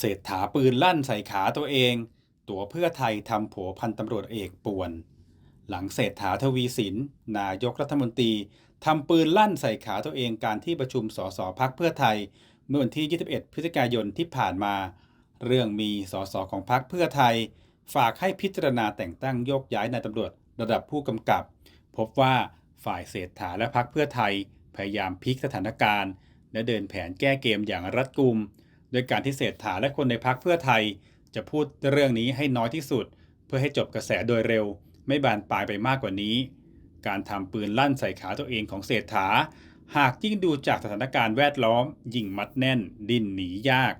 เศรษฐาปืนลั่นใส่ขาตัวเอง ตัวเพื่อไทยทำโผพันตำรวจเอกป่วน หลังเศรษฐาทวีสิน นายกรัฐมนตรีทำปืนลั่นใส่ขาตัวเองการที่ประชุมสสพักเพื่อไทย เมื่อวันที่ 21 พฤศจิกายนที่ผ่านมา เรื่องมีสสของพักเพื่อไทย ฝากให้พิจารณาแต่งตั้งโยกย้ายนายตำรวจระดับผู้กำกับ พบว่าฝ่ายเศรษฐาและพักเพื่อไทย พยายามพลิกสถานการณ์ และเดินแผนแก้เกมอย่างรัดกุม โดยการที่เศรษฐาและคนในพักเพื่อไทย จะพูดเรื่องนี้ให้น้อยที่สุด เพื่อให้จบกระแสโดยเร็ว ไม่บานปลายไปมากกว่านี้ การทำปืนลั่นใส่ขาตัวเองของเศรษฐา หากยิ่งดูจากสถานการณ์แวดล้อม ยิ่งมัดแน่น ดิ้นหนียาก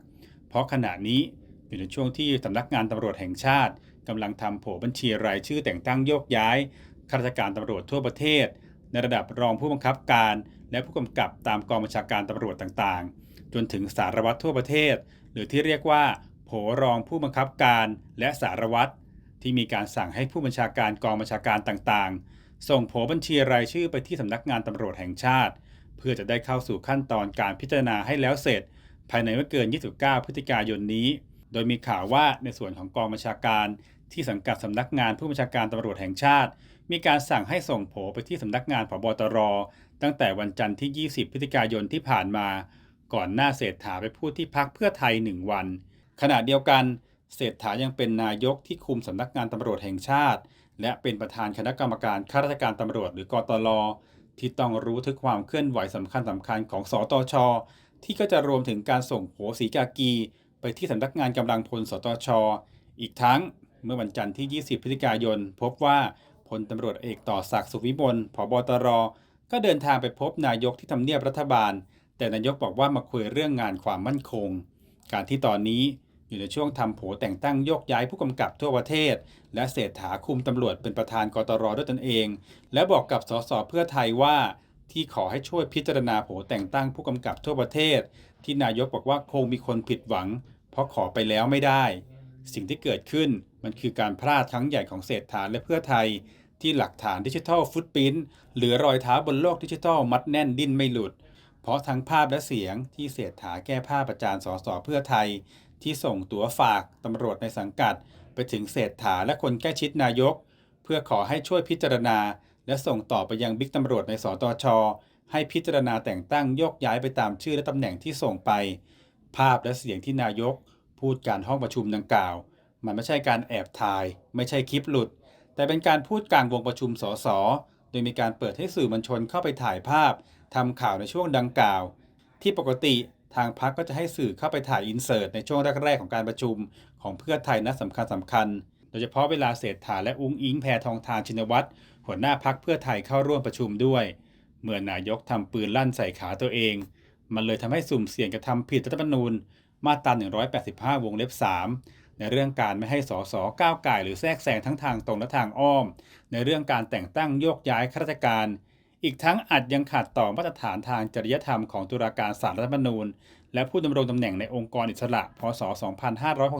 เพราะขณะนี้อยู่ในช่วงที่สำนักงานตำรวจแห่งชาติกำลังทำโผบัญชีรายชื่อแต่งตั้งโยกย้ายข้าราชการตำรวจทั่วประเทศ ในระดับรองผู้บังคับการ และผู้กำกับตามกองบัญชาการตำรวจต่างๆ จนถึงสารวัตรทั่วประเทศ หรือที่เรียกว่าโผรองผู้บังคับการและสารวัตรที่มีการสั่งให้ผู้บัญชาการกองบัญชาการต่างๆ ส่งโผบัญชีรายชื่อไปที่สำนักงานตำรวจแห่งชาติ เพื่อจะได้เข้าสู่ขั้นตอนการพิจารณาให้แล้วเสร็จ ภายในไม่เกิน 29 พฤศจิกายนนี้ โดยมีข่าวว่าในส่วนของกองบัญชาการ ที่สังกัดสำนักงานผู้บัญชาการตำรวจแห่งชาติ มีการสั่งให้ส่งโผไปที่สำนักงานผบตร ตั้งแต่วันจันทร์ที่ 20 พฤศจิกายนที่ผ่านมา ก่อนหน้าเศรษฐาไปพูดที่พักเพื่อไทย1วัน ขณะเดียวกันเศรษฐายังเป็นนายกที่คุมสำนักงานตำรวจแห่งชาติ และเป็นประธานคณะกรรมการข้าราชการตำรวจหรือกตลที่ต้องรู้ถึงความเคลื่อนไหวสำคัญสำคัญของสตชที่ก็จะรวมถึงการส่งโผสีกากี ไปที่สำนักงานกำลังพลสตชอีกทั้งเมื่อวันจันทร์ที่ 20 พฤศจิกายน พบว่าพลตำรวจเอกต่อศักดิ์สุวิมลผบตร ก็เดินทางไปพบนายกที่ทำเนียบรัฐบาล แต่นายกบอกว่ามาคุยเรื่องงานความมั่นคง การที่ตอนนี้อยู่ในช่วงทำโผแต่งตั้งโยกย้ายผู้กำกับทั่วประเทศ และเศรษฐาคุมตำรวจเป็นประธานกตรด้วยตนเอง และบอกกับสสเพื่อไทยว่าที่ขอให้ช่วยพิจารณาโผแต่งตั้งผู้กำกับทั่วประเทศ ที่นายกบอกว่าคงมีคนผิดหวัง เพราะขอไปแล้วไม่ได้ สิ่งที่เกิดขึ้นมันคือการพลาดครั้งใหญ่ของเศรษฐาและเพื่อไทย ที่หลักฐานดิจิทัลฟุตพิ้นหรือรอยเท้าบนโลกดิจิทัลมัดแน่นดิ้นไม่หลุด เพราะทั้งภาพและเสียงที่เศรษฐาแก้ผ้าประจานสสเพื่อไทย ที่ส่งตัวฝากตำรวจในสังกัด ไปถึงเศรษฐาและคนใกล้ชิดนายก เพื่อขอให้ช่วยพิจารณา และส่งต่อไปยังบิ๊กตำรวจในสตชให้พิจารณาแต่งตั้งโยกย้ายไปตามชื่อและตำแหน่งที่ส่งไป ภาพและเสียงที่นายก พูดการห้องประชุมดังกล่าว มันไม่ใช่การแอบถ่าย ไม่ใช่คลิปหลุด แต่เป็นการพูดกลางวงประชุมสสโดยมีการเปิดให้สื่อมวลชนเข้าไปถ่ายภาพ ทำข่าวในช่วงดังกล่าว ที่ปกติทางพักก็จะให้สื่อเข้าไปถ่ายอินเสิร์ตในช่วงแรกๆของการประชุมของเพื่อไทยนัดสำคัญสำคัญ โดยเฉพาะเวลาเศรษฐาและอุ้งอิงแพทองทานชินวัตรหัวหน้าพักเพื่อไทยเข้าร่วมประชุมด้วย เมื่อนายกทำปืนลั่นใส่ขาตัวเอง มันเลยทำให้สุ่มเสี่ยงกระทำผิดรัฐธรรมนูญ มาตรา 185 วงเล็บ 3 ในเรื่องการไม่ให้สสก้าวไก่หรือแทรกแซงทั้งทางตรงและทางอ้อม ในเรื่องการแต่งตั้งโยกย้ายข้าราชการ อีกทั้งอาจยังขัดต่อมาตรฐานทางจริยธรรมของตุลาการศาลรัฐธรรมนูญ และผู้ดำรงตำแหน่งในองค์กรอิสระ พศ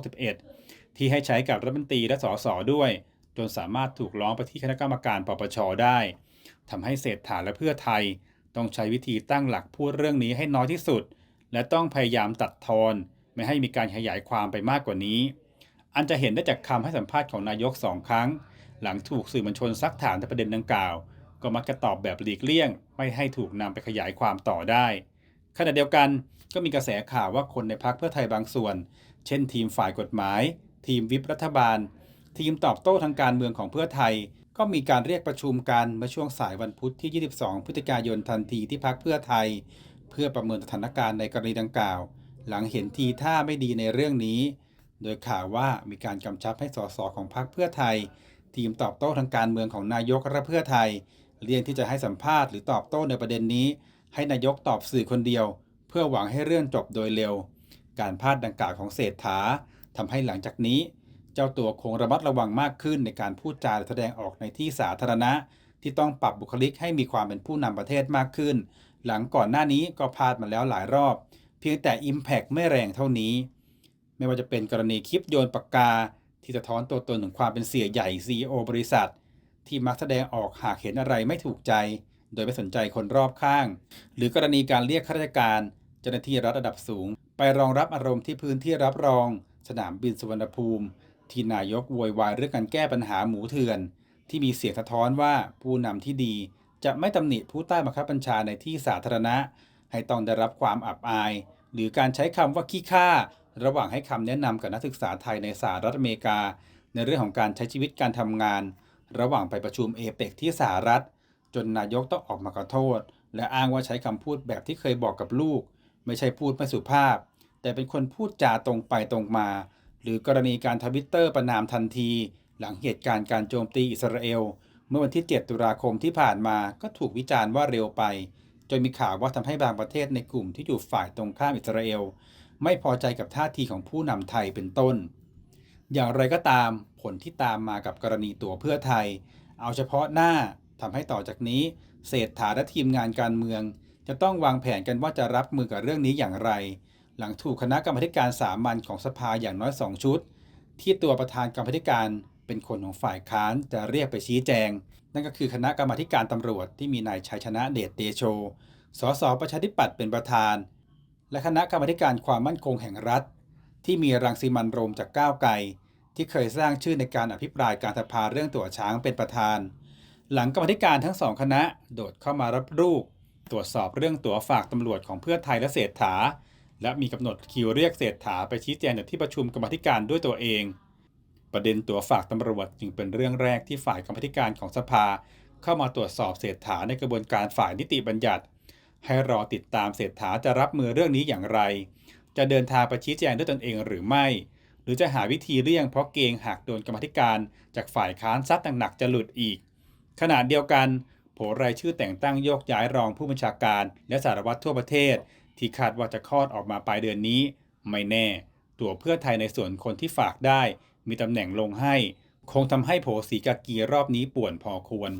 2561 ที่ให้ใช้กับรัฐมนตรีและสสด้วย จนสามารถถูกร้องไปที่คณะกรรมการปปชได้ทำให้เศรษฐาและเพื่อไทย ต้องใช้วิธีตั้งหลักพูดเรื่องนี้ให้น้อยที่สุด และต้องพยายามตัดทอนไม่ให้มีการขยายความไปมากกว่านี้ อันจะเห็นได้จากคำให้สัมภาษณ์ของนายกสองครั้ง หลังถูกสื่อมวลชนซักถามในประเด็นดังกล่าว ก็มักจะตอบแบบหลีกเลี่ยง ไม่ให้ถูกนำไปขยายความต่อได้ ขณะเดียวกันก็มีกระแสข่าวว่าคนในพักเพื่อไทยบางส่วน เช่น ทีมฝ่ายกฎหมาย ทีมวิปรัฐบาล ทีมตอบโต้ทางการเมืองของเพื่อไทย ก็มีการเรียกประชุมกันเมื่อช่วงสายวันพุธที่ 22 พฤศจิกายนทันทีที่พักเพื่อไทย เพื่อประเมินสถานการณ์ในกรณีดังกล่าว หลังเห็นทีท่าไม่ดีในเรื่องนี้ โดยข่าวว่ามีการกำชับให้สสของพรรคเพื่อไทยทีมตอบโต้ทางการเมืองของนายกและเพื่อไทย เลี่ยงที่จะให้สัมภาษณ์หรือตอบโต้ในประเด็นนี้ ให้นายกตอบสื่อคนเดียว เพื่อหวังให้เรื่องจบโดยเร็ว การพลาดดังกล่าวของเศรษฐาทำให้หลังจากนี้ เจ้าตัวคงระมัดระวังมากขึ้นในการพูดจาและแสดงออกในที่สาธารณะ ที่ต้องปรับบุคลิกให้มีความเป็นผู้นำประเทศมากขึ้น หลังก่อนหน้านี้ก็พลาดมาแล้วหลายรอบ เพียงแต่ Impact ไม่แรงเท่านี้ ไม่ว่าจะเป็นกรณีคลิปโยนปากกาที่สะท้อนตัวตนของความเป็นเสียใหญ่ CEO บริษัท ที่มักแสดงออกหากเห็นอะไรไม่ถูกใจ โดยไม่สนใจคนรอบข้าง หรือกรณีการเรียกข้าราชการ เจ้าหน้าที่รัฐระดับสูง ไปรองรับอารมณ์ที่พื้นที่รับรอง สนามบินสุวรรณภูมิ ที่นายกโวยวายเรื่องการแก้ปัญหาหมูเถื่อน ที่มีเสียงสะท้อนว่าผู้นำที่ดี จะไม่ตำหนิผู้ใต้บังคับบัญชาในที่สาธารณะ ให้ต้องได้รับความอับอาย หรือการใช้คำว่าขี้ข้าระหว่างให้คำแนะนำกับนักศึกษาไทยในสหรัฐอเมริกา ในเรื่องของการใช้ชีวิตการทำงาน ระหว่างไปประชุมเอเปกที่สหรัฐ จนนายกต้องออกมาขอโทษ และอ้างว่าใช้คำพูดแบบที่เคยบอกกับลูก ไม่ใช่พูดไม่สุภาพ แต่เป็นคนพูดจาตรงไปตรงมา หรือกรณีการทวิตเตอร์ประนามทันที หลังเหตุการณ์การโจมตีอิสราเอล เมื่อวันที่ 7 ตุลาคมที่ผ่านมาก็ถูกวิจารณ์ว่าเร็วไป จนมีข่าวว่าทำให้บางประเทศในกลุ่มที่อยู่ฝ่ายตรงข้ามอิสราเอล ไม่พอใจกับท่าทีของผู้นำไทยเป็นต้น อย่างไรก็ตามผลที่ตามมากับกรณีตัวเพื่อไทย เอาเฉพาะหน้าทำให้ต่อจากนี้ เศรษฐาและทีมงานการเมือง จะต้องวางแผนกันว่าจะรับมือกับเรื่องนี้อย่างไร หลังถูกคณะกรรมาธิการสามัญของสภาอย่างน้อยสองชุด ที่ตัวประธานกรรมาธิการเป็นคนของฝ่ายค้านจะเรียกไปชี้แจง นั่นก็คือคณะกรรมการตำรวจที่มีนายชัยชนะเดชเตโชสสประชาธิปัตย์เป็นประธาน และคณะกรรมการความมั่นคงแห่งรัฐ ที่มีรังสิมันโรมจากก้าวไกลที่เคยสร้างชื่อในการอภิปรายการสภาเรื่องตั๋วช้างเป็นประธาน หลังกรรมธิการทั้งสองคณะโดดเข้ามารับรูปตรวจสอบเรื่องตั๋วฝากตำรวจของเพื่อไทยและเศรษฐา และมีกำหนดคิวเรียกเศรษฐาไปชี้แจงในที่ประชุมกรรมธิการด้วยตัวเอง ประเด็นตั๋วฝากตำรวจจึงเป็นเรื่องแรกที่ฝ่ายกรรมธิการของสภา เข้ามาตรวจสอบเศรษฐาในกระบวนการฝ่ายนิติบัญญัติ ให้รอติดตามเศรษฐาจะรับมือเรื่องนี้อย่างไร จะเดินทางไปชี้แจงด้วยตนเองหรือไม่ หรือจะหาวิธีเลี่ยงเพราะเกรงหากโดนกรรมธิการ จากฝ่ายค้านซัดหนักๆจะหลุดอีก ขณะเดียวกันโผรายชื่อแต่งตั้งโยกย้ายรองผู้บัญชาการ และสารวัตรทั่วประเทศ ที่คาดว่าจะคลอดออกมาปลายเดือนนี้ ไม่แน่ ตัวเพื่อไทยในส่วนคนที่ฝากได้ มีตำแหน่งลงให้ คงทำให้โผสีกากีรอบนี้ป่วนพอควร